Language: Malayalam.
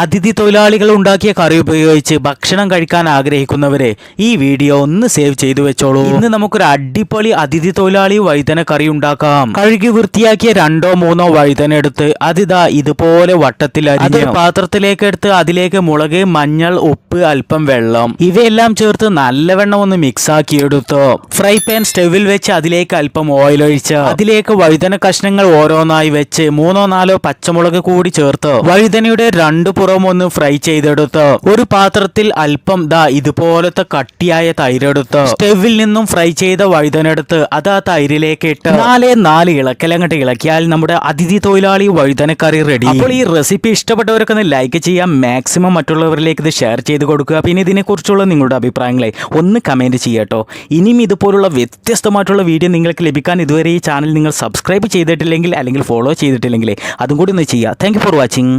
അതിഥി തൊഴിലാളികൾ ഉണ്ടാക്കിയ കറി ഉപയോഗിച്ച് ഭക്ഷണം കഴിക്കാൻ ആഗ്രഹിക്കുന്നവരെ ഈ വീഡിയോ ഒന്ന് സേവ് ചെയ്തു വെച്ചോളൂ. ഇന്ന് നമുക്കൊരു അടിപൊളി അതിഥി തൊഴിലാളി വഴുതന കറി ഉണ്ടാക്കാം. കഴുകി വൃത്തിയാക്കിയ രണ്ടോ മൂന്നോ വഴുതന എടുത്ത് അതിതാ ഇതുപോലെ വട്ടത്തിൽ അരിഞ്ഞ് പാത്രത്തിലേക്ക് എടുത്ത് അതിലേക്ക് മുളക് മഞ്ഞൾ ഉപ്പ് അല്പം വെള്ളം ഇവയെല്ലാം ചേർത്ത് നല്ലവണ്ണം ഒന്ന് മിക്സ് ആക്കി എടുത്തു ഫ്രൈ പാൻ സ്റ്റവിൽ വെച്ച് അതിലേക്ക് അല്പം ഓയിൽ ഒഴിച്ച് അതിലേക്ക് വഴുതന കഷ്ണങ്ങൾ ഓരോന്നായി വെച്ച് മൂന്നോ നാലോ പച്ചമുളക് കൂടി ചേർത്ത്. വഴുതനയുടെ രണ്ട് പുറം ഒന്ന് ഫ്രൈ ചെയ്തെടുത്ത് ഒരു പാത്രത്തിൽ അല്പം ദാ ഇതുപോലത്തെ കട്ടിയായ തൈരെടുത്ത് സ്റ്റെവിൽ നിന്നും ഫ്രൈ ചെയ്ത വഴുതനെടുത്ത് അത് ആ തൈരിലേക്ക് ഇട്ട് നാലേ നാല് ഇളക്കലങ്ങട്ട് ഇളക്കിയാൽ നമ്മുടെ അതിഥി തൊഴിലാളി വഴുതനക്കറി റെഡി അപ്പോൾ ഈ റെസിപ്പി ഇഷ്ടപ്പെട്ടവരൊക്കെ ഒന്ന് ലൈക്ക് ചെയ്യാം. മാക്സിമം മറ്റുള്ളവരിലേക്ക് ഇത് ഷെയർ ചെയ്ത് കൊടുക്കുക. പിന്നെ ഇതിനെക്കുറിച്ചുള്ള നിങ്ങളുടെ അഭിപ്രായങ്ങളെ ഒന്ന് കമന്റ് ചെയ്യട്ടോ. ഇനിയും ഇതുപോലുള്ള വ്യത്യസ്തമായിട്ടുള്ള വീഡിയോ നിങ്ങൾക്ക് ലഭിക്കാൻ ഇതുവരെ ഈ ചാനൽ നിങ്ങൾ സബ്സ്ക്രൈബ് ചെയ്തിട്ടില്ലെങ്കിൽ അല്ലെങ്കിൽ ഫോളോ ചെയ്തിട്ടില്ലെങ്കിൽ അതും കൂടി ഒന്ന് ചെയ്യുക. Thank for watching